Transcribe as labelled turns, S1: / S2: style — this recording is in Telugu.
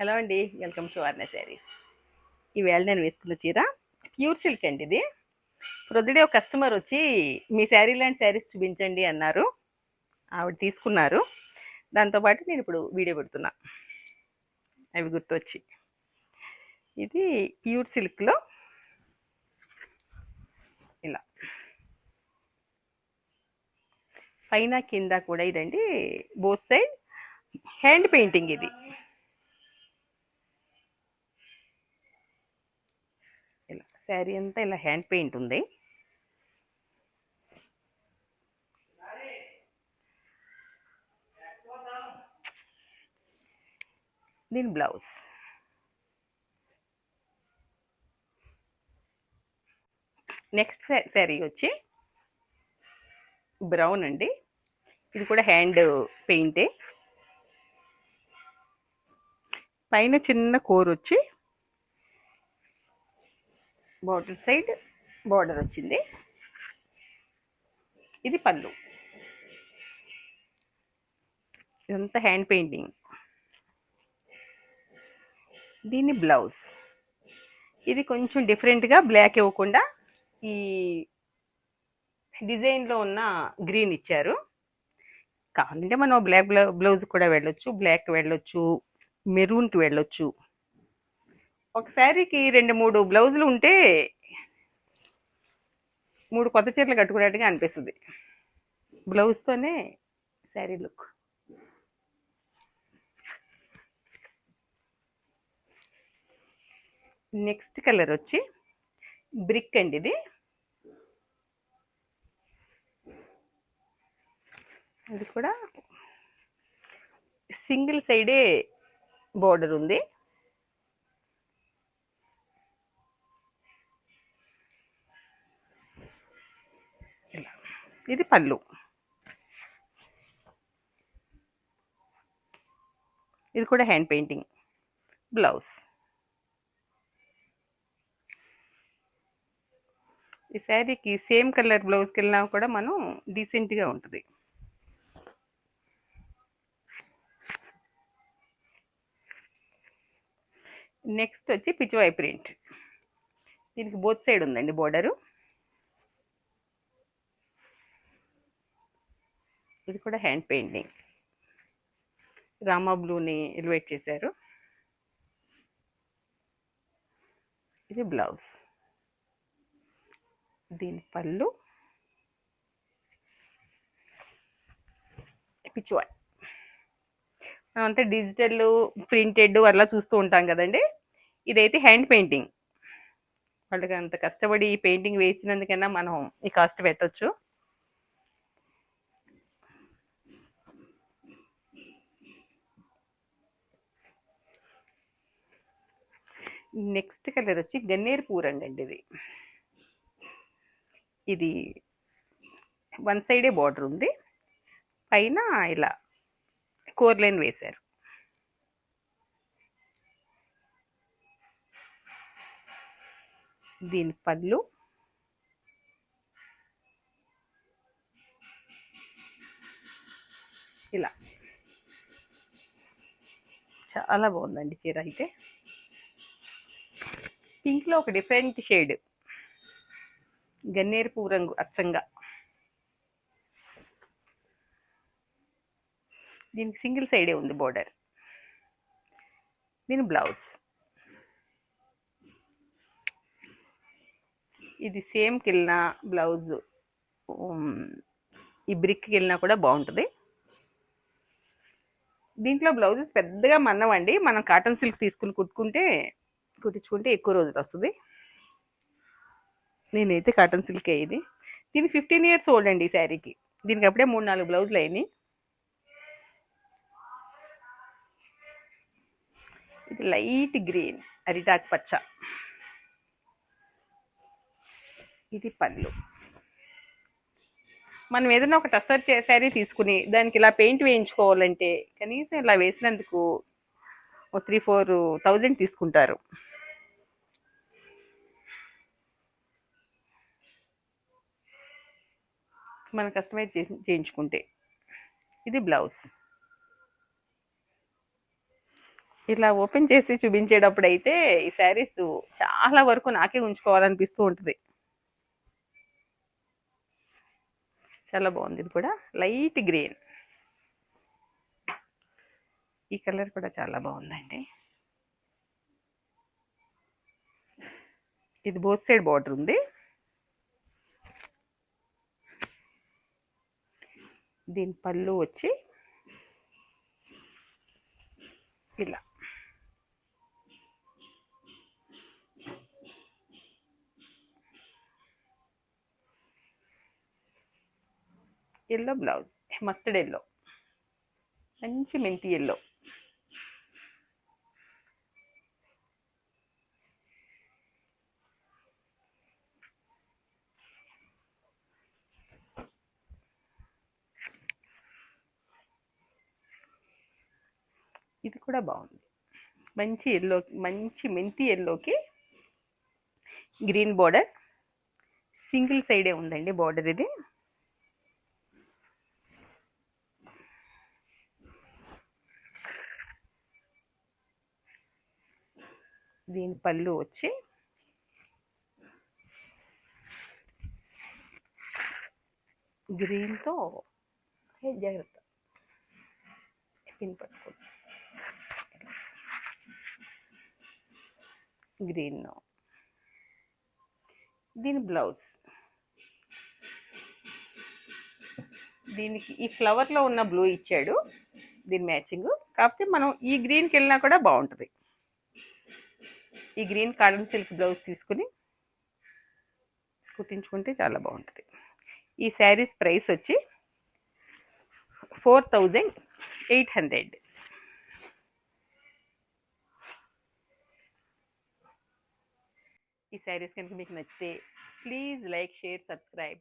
S1: హలో అండి వెల్కమ్ టు అర్ణ శారీస్. ఈవేళ నేను వేసుకున్న చీర ప్యూర్ సిల్క్ అండి ఇది. ప్రొద్దుడే ఒక కస్టమర్ వచ్చి మీ శారీ లాంటి శారీస్ చూపించండి అన్నారు. ఆవిడ తీసుకున్నారు. దాంతోపాటు నేను ఇప్పుడు వీడియో పెడుతున్నా. అవి గుర్తొచ్చి. ఇది ప్యూర్ సిల్క్లో ఇలా. పైన కింద కూడా ఇదండి బోత్ సైడ్ హ్యాండ్ పెయింటింగ్ ఇది ఇలా శారీ అంతా ఇలా హ్యాండ్ పెయింట్ ఉంది. దీని బ్లౌజ్. నెక్స్ట్ శారీ వచ్చి బ్రౌన్ అండి. ఇది కూడా హ్యాండ్ పెయింటే. పైన చిన్న కోర్ వచ్చి బాటిల్ సైడ్ బార్డర్ వచ్చింది. ఇది పళ్ళు. ఇదంతా హ్యాండ్ పెయింటింగ్. దీన్ని బ్లౌజ్. ఇది కొంచెం డిఫరెంట్గా బ్లాక్ ఇవ్వకుండా ఈ డిజైన్లో ఉన్న గ్రీన్ ఇచ్చారు. కావాలంటే మనం బ్లాక్ బ్లౌజ్ కూడా వెళ్ళొచ్చు బ్లాక్ వెళ్ళొచ్చు మెరూన్కి వెళ్ళొచ్చు. ఒక శారీకి రెండు మూడు బ్లౌజులు ఉంటే మూడు కొత్త చీరలు కట్టుకున్నట్టుగా అనిపిస్తుంది. బ్లౌజ్తోనే శారీ లుక్. నెక్స్ట్ కలర్ వచ్చి బ్రిక్ అండి ఇది. ఇది కూడా సింగిల్ సైడే బోర్డర్ ఉంది ఇలా ఇది పళ్ళు. ఇది కూడా హ్యాండ్ పెయింటింగ్. బ్లౌజ్. ఈ శారీకి సేమ్ కలర్ బ్లౌజ్కి వెళ్ళినా కూడా మనం డీసెంట్గా ఉంటుంది. నెక్స్ట్ వచ్చి పిచ్చివాయి ప్రింట్. దీనికి బోత్ సైడ్ ఉందండి బోర్డరు. ఇది కూడా హ్యాండ్ పెయింటింగ్ రామా బ్లూని ఎలివేట్ చేశారు. ఇది బ్లౌజ్ దీని పళ్ళు. పిచ్చివాయి. మనం అంతా డిజిటల్ ప్రింటెడ్ అలా చూస్తూ ఉంటాం కదండి. ఇదైతే హ్యాండ్ పెయింటింగ్ వాళ్ళకి అంత కష్టపడి పెయింటింగ్ వేసినందుకైనా మనం ఈ కాస్ట్ పెట్టచ్చు. నెక్స్ట్ కలర్ వచ్చి గన్నేరు పూరండి అండి ఇది. ఇది వన్ సైడే బార్డర్ ఉంది. పైన ఇలా కోర్ లైన్ వేశారు. దీని పళ్ళు ఇలా. చాలా బాగుందండి చీర అయితే. పింక్లో ఒక డిఫరెంట్ షేడ్. గన్నేరు పువ్వు రంగు అచ్చంగా. దీనికి సింగిల్ సైడే ఉంది బోర్డర్. దీని బ్లౌజ్. ఇది సేమ్కి వెళ్ళిన బ్లౌజ్. ఈ బ్రిక్కి వెళ్ళినా కూడా బాగుంటుంది. దీంట్లో బ్లౌజెస్ పెద్దగా మన్నవండి. మనం కాటన్ సిల్క్ తీసుకుని కుట్టుకుంటే కుట్టించుకుంటే ఎక్కువ రోజులు వస్తుంది. నేనైతే కాటన్ సిల్కే ఇది. దీని ఫిఫ్టీన్ ఇయర్స్ ఓల్డ్ అండి ఈ శారీకి. దీనికి అప్పుడే మూడు నాలుగు బ్లౌజులు అయినాయి. ఇది లైట్ గ్రీన్ అరిటాక్ పచ్చ. ఇది పళ్ళు. మనం ఏదైనా ఒక టస్సర్ శారీ తీసుకుని దానికి ఇలా పెయింట్ వేయించుకోవాలంటే కనీసం ఇలా వేసినందుకు ఓ త్రీ ఫోర్ థౌజండ్ తీసుకుంటారు. మనం కస్టమైజ్ చేసి చేయించుకుంటే. ఇది బ్లౌజ్. ఇలా ఓపెన్ చేసి చూపించేటప్పుడు అయితే ఈ శారీస్ చాలా వరకు నాకే ఉంచుకోవాలనిపిస్తూ ఉంటుంది. చాలా బాగుంది ఇది కూడా. Light green. ఈ కలర్ కూడా చాలా బాగుందండి. ఇది బోత్ సైడ్ బార్డర్ ఉంది. దీని పళ్ళు వచ్చి ఇలా. ఎల్లో బ్లౌజ్ మస్టర్డ్ ఎల్లో మంచి మెంతి ఎల్లో ఇది కూడా బాగుంది. మంచి ఎల్లో మంచి మెంతి ఎల్లోకి గ్రీన్ బార్డర్. సింగిల్ సైడే ఉందండి బార్డర్ ఇది. దీని పళ్ళు వచ్చి గ్రీన్తో జాగ్రత్త. పిన్ పట్టుకోవచ్చు గ్రీన్. దీని బ్లౌజ్. దీనికి ఈ ఫ్లవర్లో ఉన్న బ్లూ ఇచ్చాడు. దీని మ్యాచింగ్ కాకపోతే మనం ఈ గ్రీన్కి వెళ్ళినా కూడా బాగుంటుంది. ఈ గ్రీన్ కాటన్ సిల్క్ బ్లౌజ్ తీసుకుని కుట్టించుకుంటే చాలా బాగుంటుంది. ఈ శారీస్ ప్రైస్ వచ్చి ఫోర్ థౌజండ్ ఎయిట్ హండ్రెడ్ इस सैरीज़ कहीं प्लीज़ लाइक शेयर सब्सक्राइब।